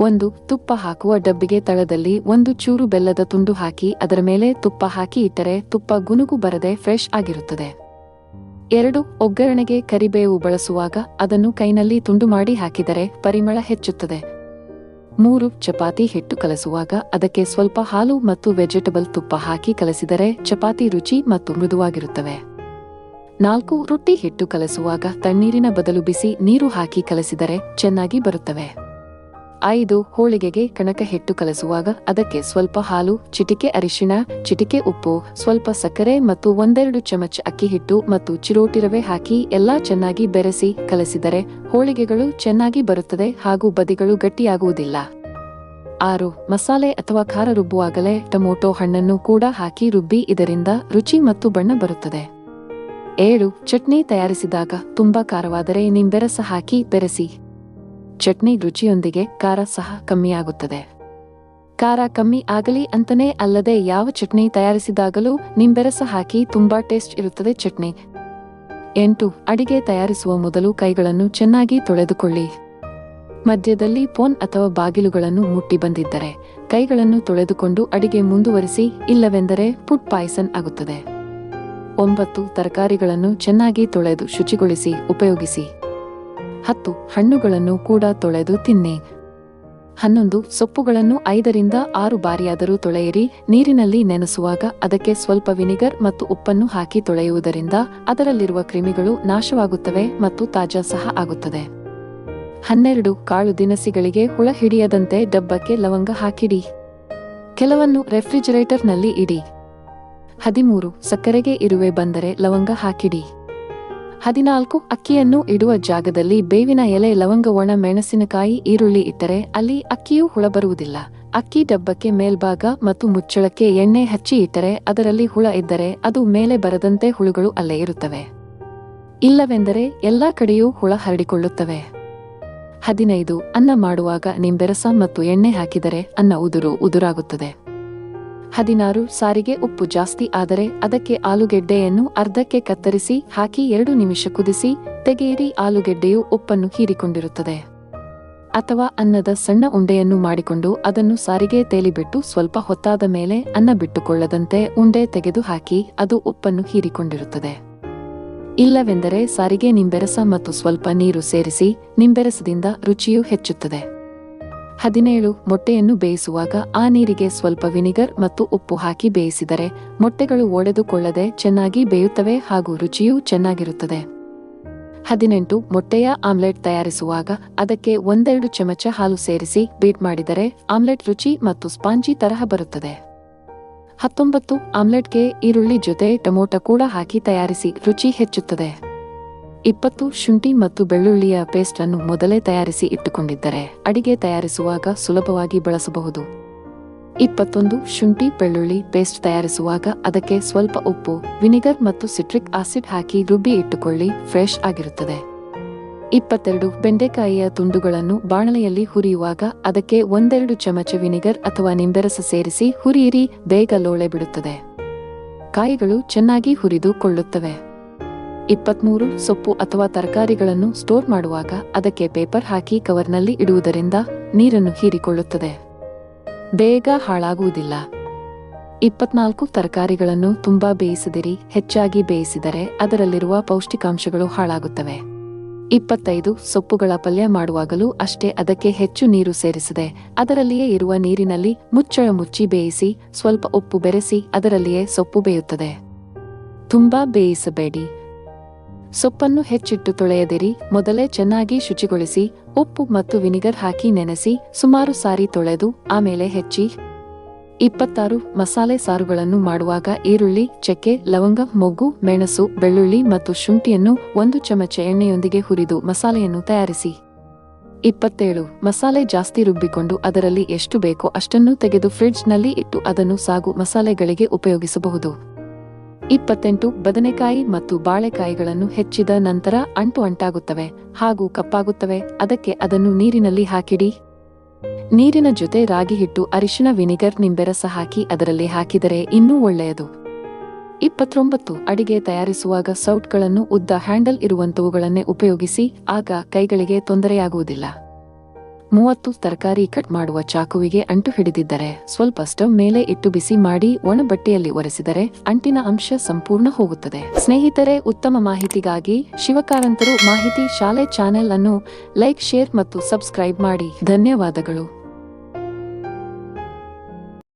ಒಂದು ತುಪ್ಪ ಹಾಕುವ ಡಬ್ಬಿಗೆ ತಳದಲ್ಲಿ ಒಂದು ಚೂರು ಬೆಲ್ಲದ ತುಂಡು ಹಾಕಿ ಅದರ ಮೇಲೆ ತುಪ್ಪ ಹಾಕಿ ಇಟ್ಟರೆ ತುಪ್ಪ ಗುನುಗು ಬರದೆ ಫ್ರೆಶ್ ಆಗಿರುತ್ತದೆ. ಎರಡು, ಒಗ್ಗರಣೆಗೆ ಕರಿಬೇವು ಬಳಸುವಾಗ ಅದನ್ನು ಕೈನಲ್ಲಿ ತುಂಡು ಮಾಡಿ ಹಾಕಿದರೆ ಪರಿಮಳ ಹೆಚ್ಚುತ್ತದೆ. ಮೂರು, ಚಪಾತಿ ಹಿಟ್ಟು ಕಲಸುವಾಗ ಅದಕ್ಕೆ ಸ್ವಲ್ಪ ಹಾಲು ಮತ್ತು ವೆಜಿಟಬಲ್ ತುಪ್ಪ ಹಾಕಿ ಕಲಸಿದರೆ ಚಪಾತಿ ರುಚಿ ಮತ್ತು ಮೃದುವಾಗಿರುತ್ತವೆ. ನಾಲ್ಕು, ರೊಟ್ಟಿ ಹಿಟ್ಟು ಕಲಸುವಾಗ ತಣ್ಣೀರಿನ ಬದಲು ಬಿಸಿ ನೀರು ಹಾಕಿ ಕಲಸಿದರೆ ಚೆನ್ನಾಗಿ ಬರುತ್ತವೆ. ಐದು ಹೋಳಿಗೆಗೆ ಕಣಕ ಹಿಟ್ಟು ಕಲಸುವಾಗ ಅದಕ್ಕೆ ಸ್ವಲ್ಪ ಹಾಲು, ಚಿಟಿಕೆ ಅರಿಶಿಣ, ಚಿಟಿಕೆ ಉಪ್ಪು, ಸ್ವಲ್ಪ ಸಕ್ಕರೆ ಮತ್ತು ಒಂದೆರಡು ಚಮಚ ಅಕ್ಕಿ ಹಿಟ್ಟು ಮತ್ತು ಚಿರೋಟಿ ರವೆ ಹಾಕಿ ಎಲ್ಲಾ ಚೆನ್ನಾಗಿ ಬೆರೆಸಿ ಕಲಸಿದರೆ ಹೋಳಿಗೆಗಳು ಚೆನ್ನಾಗಿ ಬರುತ್ತದೆ ಹಾಗೂ ಬದಿಗಳು ಗಟ್ಟಿಯಾಗುವುದಿಲ್ಲ. ಆರು, ಮಸಾಲೆ ಅಥವಾ ಖಾರ ರುಬ್ಬುವಾಗಲೇ ಟೊಮೊಟೊ ಹಣ್ಣನ್ನು ಕೂಡ ಹಾಕಿ ರುಬ್ಬಿ ಇದರಿಂದ ರುಚಿ ಮತ್ತು ಬಣ್ಣ ಬರುತ್ತದೆ. ಏಳು, ಚಟ್ನಿ ತಯಾರಿಸಿದಾಗ ತುಂಬಾ ಖಾರವಾದರೆ ನಿಂಬೆರಸ ಹಾಕಿ ಬೆರೆಸಿ ಚಟ್ನಿ ರುಚಿಯೊಂದಿಗೆ ಖಾರ ಸಹ ಕಮ್ಮಿಯಾಗುತ್ತದೆ ಖಾರ ಕಮ್ಮಿ ಆಗಲಿ ಅಂತನೇ ಅಲ್ಲದೆ ಯಾವ ಚಟ್ನಿ ತಯಾರಿಸಿದಾಗಲೂ ನಿಂಬೆರಸ ಹಾಕಿ ತುಂಬಾ ಟೇಸ್ಟ್ ಇರುತ್ತದೆ ಚಟ್ನಿ. ಎಂಟು, ಅಡಿಗೆ ತಯಾರಿಸುವ ಮೊದಲು ಕೈಗಳನ್ನು ಚೆನ್ನಾಗಿ ತೊಳೆದುಕೊಳ್ಳಿ. ಮಧ್ಯದಲ್ಲಿ ಫೋನ್ ಅಥವಾ ಬಾಗಿಲುಗಳನ್ನು ಮುಟ್ಟಿ ಬಂದಿದ್ದರೆ ಕೈಗಳನ್ನು ತೊಳೆದುಕೊಂಡು ಅಡಿಗೆ ಮುಂದುವರಿಸಿ, ಇಲ್ಲವೆಂದರೆ ಫುಡ್ ಪಾಯ್ಸನ್ ಆಗುತ್ತದೆ. ಒಂಬತ್ತು, ತರಕಾರಿಗಳನ್ನು ಚೆನ್ನಾಗಿ ತೊಳೆದು ಶುಚಿಗೊಳಿಸಿ, ಉಪಯೋಗಿಸಿ. ಹತ್ತು ಹಣ್ಣುಗಳನ್ನು ಕೂಡ ತೊಳೆದು ತಿನ್ನಿ. ಹನ್ನೊಂದು ಸೊಪ್ಪುಗಳನ್ನು ಐದರಿಂದ ಆರು ಬಾರಿಯಾದರೂ ತೊಳೆಯಿರಿ. ನೀರಿನಲ್ಲಿ ನೆನೆಸುವಾಗ ಅದಕ್ಕೆ ಸ್ವಲ್ಪ ವಿನಿಗರ್ ಮತ್ತು ಉಪ್ಪನ್ನು ಹಾಕಿ ತೊಳೆಯುವುದರಿಂದ ಅದರಲ್ಲಿರುವ ಕ್ರಿಮಿಗಳು ನಾಶವಾಗುತ್ತವೆ ಮತ್ತು ತಾಜಾ ಸಹ ಆಗುತ್ತದೆ. ಹನ್ನೆರಡು ಕಾಳು ದಿನಸಿಗಳಿಗೆ ಹುಳ ಹಿಡಿಯದಂತೆ ಡಬ್ಬಕ್ಕೆ ಲವಂಗ ಹಾಕಿಡಿ. ಕೆಲವನ್ನು ರೆಫ್ರಿಜರೇಟರ್ನಲ್ಲಿ ಇಡಿ. ಹದಿಮೂರು ಸಕ್ಕರೆಗೆ ಇರುವೆ ಬಂದರೆ ಲವಂಗ ಹಾಕಿಡಿ. ಹದಿನಾಲ್ಕು ಅಕ್ಕಿಯನ್ನು ಇಡುವ ಜಾಗದಲ್ಲಿ ಬೇವಿನ ಎಲೆ ಲವಂಗ ಒಣ ಮೆಣಸಿನಕಾಯಿ, ಈರುಳ್ಳಿ ಇಟ್ಟರೆ ಅಲ್ಲಿ ಅಕ್ಕಿಯೂ ಹುಳ ಬರುವುದಿಲ್ಲ ಅಕ್ಕಿ ಡಬ್ಬಕ್ಕೆ ಮೇಲ್ಭಾಗ ಮತ್ತು ಮುಚ್ಚಳಕ್ಕೆ ಎಣ್ಣೆ ಹಚ್ಚಿ ಇಟ್ಟರೆ ಅದರಲ್ಲಿ ಹುಳ ಇದ್ದರೆ ಅದು ಮೇಲೆ ಬರದಂತೆ ಹುಳುಗಳು ಅಲ್ಲೇ ಇರುತ್ತವೆ. ಇಲ್ಲವೆಂದರೆ ಎಲ್ಲಾ ಕಡೆಯೂ ಹುಳ ಹರಡಿಕೊಳ್ಳುತ್ತವೆ. ಹದಿನೈದು ಅನ್ನ ಮಾಡುವಾಗ ನಿಂಬೆರಸ ಮತ್ತು ಎಣ್ಣೆ ಹಾಕಿದರೆ ಅನ್ನ ಉದುರು ಉದುರಾಗುತ್ತದೆ. ಹದಿನಾರು ಸಾರಿಗೆ ಉಪ್ಪು ಜಾಸ್ತಿ ಆದರೆ ಅದಕ್ಕೆ ಆಲೂಗೆಡ್ಡೆಯನ್ನು ಅರ್ಧಕ್ಕೆ ಕತ್ತರಿಸಿ ಹಾಕಿ ಎರಡು ನಿಮಿಷ ಕುದಿಸಿ, ತೆಗೆಯಿರಿ ಆಲೂಗೆಡ್ಡೆಯು ಉಪ್ಪನ್ನು ಹೀರಿಕೊಂಡಿರುತ್ತದೆ. ಅಥವಾ ಅನ್ನದ ಸಣ್ಣ ಉಂಡೆಯನ್ನು ಮಾಡಿಕೊಂಡು ಅದನ್ನು ಸಾರಿಗೆ ತೇಲಿಬಿಟ್ಟು ಸ್ವಲ್ಪ ಹೊತ್ತಾದ ಮೇಲೆ ಅನ್ನ ಬಿಟ್ಟುಕೊಳ್ಳದಂತೆ ಉಂಡೆ ತೆಗೆದು ಹಾಕಿ ಅದು ಉಪ್ಪನ್ನು ಹೀರಿಕೊಂಡಿರುತ್ತದೆ. ಇಲ್ಲವೆಂದರೆ ಸಾರಿಗೆ ನಿಂಬೆರಸ ಮತ್ತು ಸ್ವಲ್ಪ ನೀರು ಸೇರಿಸಿ ನಿಂಬೆರಸದಿಂದ ರುಚಿಯು ಹೆಚ್ಚುತ್ತದೆ. ಹದಿನೇಳು, ಮೊಟ್ಟೆಯನ್ನು ಬೇಯಿಸುವಾಗ ಆ ನೀರಿಗೆ ಸ್ವಲ್ಪ ವಿನಿಗರ್ ಮತ್ತು ಉಪ್ಪು ಹಾಕಿ ಬೇಯಿಸಿದರೆ ಮೊಟ್ಟೆಗಳು ಒಡೆದುಕೊಳ್ಳದೆ ಚೆನ್ನಾಗಿ ಬೇಯುತ್ತವೆ ಹಾಗೂ ರುಚಿಯೂ ಚೆನ್ನಾಗಿರುತ್ತದೆ. ಹದಿನೆಂಟು, ಮೊಟ್ಟೆಯ ಆಮ್ಲೆಟ್ ತಯಾರಿಸುವಾಗ ಅದಕ್ಕೆ ಒಂದೆರಡು ಚಮಚ ಹಾಲು ಸೇರಿಸಿ ಬೀಟ್ ಮಾಡಿದರೆ ಆಮ್ಲೆಟ್ ರುಚಿ ಮತ್ತು ಸ್ಪಾಂಜಿ ತರಹ ಬರುತ್ತದೆ. ಹತ್ತೊಂಬತ್ತು, ಆಮ್ಲೆಟ್ಗೆ ಈರುಳ್ಳಿ ಜೊತೆ ಟೊಮೊಟೊ ಕೂಡ ಹಾಕಿ ತಯಾರಿಸಿ ರುಚಿ ಹೆಚ್ಚುತ್ತದೆ. ಇಪ್ಪತ್ತು, ಶುಂಠಿ ಮತ್ತು ಬೆಳ್ಳುಳ್ಳಿಯ ಪೇಸ್ಟ್ ಅನ್ನು ಮೊದಲೇ ತಯಾರಿಸಿ ಇಟ್ಟುಕೊಂಡಿದ್ದರೆ ಅಡಿಗೆ ತಯಾರಿಸುವಾಗ ಸುಲಭವಾಗಿ ಬಳಸಬಹುದು. ಇಪ್ಪತ್ತೊಂದು, ಶುಂಠಿ, ಬೆಳ್ಳುಳ್ಳಿ ಪೇಸ್ಟ್ ತಯಾರಿಸುವಾಗ ಅದಕ್ಕೆ ಸ್ವಲ್ಪ ಉಪ್ಪು, ವಿನಿಗರ್ ಮತ್ತು ಸಿಟ್ರಿಕ್ ಆಸಿಡ್ ಹಾಕಿ ರುಬ್ಬಿ ಇಟ್ಟುಕೊಳ್ಳಿ ಫ್ರೆಶ್ ಆಗಿರುತ್ತದೆ. ಇಪ್ಪತ್ತೆರಡು, ಬೆಂಡೆಕಾಯಿಯ ತುಂಡುಗಳನ್ನು ಬಾಣಲೆಯಲ್ಲಿ ಹುರಿಯುವಾಗ ಅದಕ್ಕೆ ಒಂದೆರಡು ಚಮಚ ವಿನಿಗರ್ ಅಥವಾ ನಿಂಬೆರಸ ಸೇರಿಸಿ ಹುರಿಯಿರಿ, ಬೇಗ ಲೋಳೆ ಬಿಡುತ್ತದೆ. ಕಾಯಿಗಳು ಚೆನ್ನಾಗಿ ಹುರಿದು ಕೊಳ್ಳುತ್ತವೆ. ಇಪ್ಪತ್ಮೂರು ಸೊಪ್ಪು ಅಥವಾ ತರಕಾರಿಗಳನ್ನು ಸ್ಟೋರ್ ಮಾಡುವಾಗ ಅದಕ್ಕೆ ಪೇಪರ್ ಹಾಕಿ ಕವರ್ನಲ್ಲಿ ಇಡುವುದರಿಂದ ನೀರನ್ನು ಹೀರಿಕೊಳ್ಳುತ್ತದೆ. ಬೇಗ ಹಾಳಾಗುವುದಿಲ್ಲ. ಇಪ್ಪತ್ನಾಲ್ಕು ತರಕಾರಿಗಳನ್ನು ತುಂಬಾ ಬೇಯಿಸದಿರಿ, ಹೆಚ್ಚಾಗಿ ಬೇಯಿಸಿದರೆ ಅದರಲ್ಲಿರುವ ಪೌಷ್ಟಿಕಾಂಶಗಳು ಹಾಳಾಗುತ್ತವೆ. ಇಪ್ಪತ್ತೈದು ಸೊಪ್ಪುಗಳ ಪಲ್ಯ ಮಾಡುವಾಗಲೂ ಅಷ್ಟೇ ಅದಕ್ಕೆ ಹೆಚ್ಚು ನೀರು ಸೇರಿಸದೆ, ಅದರಲ್ಲಿಯೇ ಇರುವ ನೀರಿನಲ್ಲಿ ಮುಚ್ಚಳ ಮುಚ್ಚಿ ಬೇಯಿಸಿ, ಸ್ವಲ್ಪ ಉಪ್ಪು ಬೆರೆಸಿ ಅದರಲ್ಲಿಯೇ ಸೊಪ್ಪು ಬೇಯುತ್ತದೆ. ತುಂಬಾ ಬೇಯಿಸಬೇಡಿ ಸೊಪ್ಪನ್ನು ಹೆಚ್ಚಿಟ್ಟು ತೊಳೆಯದಿರಿ. ಮೊದಲೇ ಚೆನ್ನಾಗಿ ಶುಚಿಗೊಳಿಸಿ, ಉಪ್ಪು ಮತ್ತು ವಿನಿಗರ್ ಹಾಕಿ ನೆನೆಸಿ, ಸುಮಾರು ಸಾರಿ ತೊಳೆದು, ಆಮೇಲೆ ಹೆಚ್ಚಿ. ಇಪ್ಪತ್ತಾರು ಮಸಾಲೆ ಸಾರುಗಳನ್ನು ಮಾಡುವಾಗ ಈರುಳ್ಳಿ, ಚಕ್ಕೆ, ಲವಂಗ, ಮೊಗ್ಗು, ಮೆಣಸು, ಬೆಳ್ಳುಳ್ಳಿ ಮತ್ತು ಶುಂಠಿಯನ್ನು ಒಂದು ಚಮಚ ಎಣ್ಣೆಯೊಂದಿಗೆ ಹುರಿದು ಮಸಾಲೆಯನ್ನು ತಯಾರಿಸಿ. ಇಪ್ಪತ್ತೇಳು ಮಸಾಲೆ ಜಾಸ್ತಿ ರುಬ್ಬಿಕೊಂಡು ಅದರಲ್ಲಿ ಎಷ್ಟು ಬೇಕೋ ಅಷ್ಟನ್ನು ತೆಗೆದು ಫ್ರಿಡ್ಜ್ನಲ್ಲಿ ಇಟ್ಟು ಅದನ್ನು ಸಾಗು ಮಸಾಲೆಗಳಿಗೆ ಉಪಯೋಗಿಸಬಹುದು. ಇಪ್ಪತ್ತೆಂಟು ಬದನೆಕಾಯಿ ಮತ್ತು ಬಾಳೆಕಾಯಿಗಳನ್ನು ಹೆಚ್ಚಿದ ನಂತರ ಅಂಟು ಅಂಟಾಗುತ್ತವೆ ಹಾಗೂ ಕಪ್ಪಾಗುತ್ತವೆ. ಅದಕ್ಕೆ ಅದನ್ನು ನೀರಿನಲ್ಲಿ ಹಾಕಿಡಿ. ನೀರಿನ ಜೊತೆ ರಾಗಿ ಹಿಟ್ಟು ಅರಿಶಿನ ವಿನಿಗರ್, ನಿಂಬೆರಸ ಹಾಕಿ ಅದರಲ್ಲಿ ಹಾಕಿದರೆ ಇನ್ನೂ ಒಳ್ಳೆಯದು. ಇಪ್ಪತ್ತೊಂಬತ್ತು ಅಡಿಗೆ ತಯಾರಿಸುವಾಗ ಸೌಟ್ಗಳನ್ನು ಉದ್ದ ಹ್ಯಾಂಡಲ್ ಇರುವಂತವುಗಳನ್ನೇ ಉಪಯೋಗಿಸಿ ಆಗ ಕೈಗಳಿಗೆ ತೊಂದರೆಯಾಗುವುದಿಲ್ಲ. ಮೂವತ್ತು ತರಕಾರಿ ಕಟ್ ಮಾಡುವ ಚಾಕುವಿಗೆ ಅಂಟು ಹಿಡಿದಿದ್ದರೆ ಸ್ವಲ್ಪ ಸ್ಟವ್ ಮೇಲೆ ಇಟ್ಟು ಬಿಸಿ ಮಾಡಿ ಒಣ ಬಟ್ಟೆಯಲ್ಲಿ ಒರೆಸಿದರೆ ಅಂಟಿನ ಅಂಶ ಸಂಪೂರ್ಣ ಹೋಗುತ್ತದೆ. ಸ್ನೇಹಿತರೆ, ಉತ್ತಮ ಮಾಹಿತಿಗಾಗಿ ಶಿವಕಾರಂತರು ಮಾಹಿತಿ ಶಾಲೆ ಚಾನೆಲ್ ಅನ್ನು ಲೈಕ್, ಶೇರ್ ಮತ್ತು ಸಬ್ಸ್ಕ್ರೈಬ್ ಮಾಡಿ. ಧನ್ಯವಾದಗಳು.